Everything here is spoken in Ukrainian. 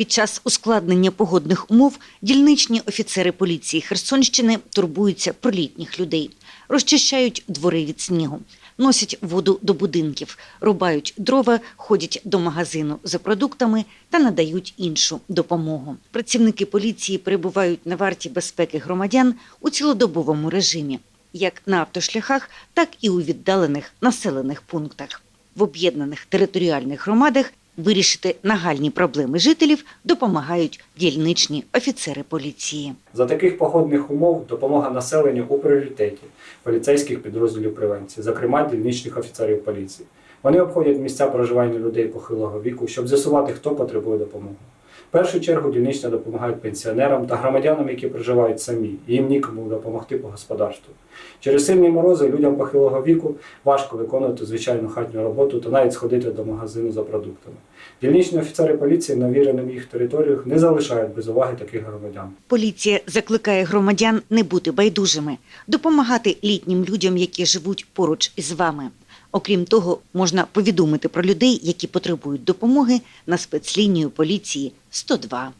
Під час ускладнення погодних умов дільничні офіцери поліції Херсонщини турбуються про літніх людей, розчищають двори від снігу, носять воду до будинків, рубають дрова, ходять до магазину за продуктами та надають іншу допомогу. Працівники поліції перебувають на варті безпеки громадян у цілодобовому режимі, як на автошляхах, так і у віддалених населених пунктах. В об'єднаних територіальних громадах вирішити нагальні проблеми жителів допомагають дільничні офіцери поліції. За таких погодних умов допомога населенню у пріоритеті поліцейських підрозділів превенції, зокрема дільничних офіцерів поліції. Вони обходять місця проживання людей похилого віку, щоб з'ясувати, хто потребує допомоги. В першу чергу дільнично допомагають пенсіонерам та громадянам, які проживають самі, їм нікому допомогти по господарству. Через сильні морози людям похилого віку важко виконувати звичайну хатню роботу та навіть сходити до магазину за продуктами. Дільничні офіцери поліції на віреним їх територіях не залишають без уваги таких громадян. Поліція закликає громадян не бути байдужими, допомагати літнім людям, які живуть поруч із вами. Окрім того, можна повідомити про людей, які потребують допомоги на спецлінію поліції 102.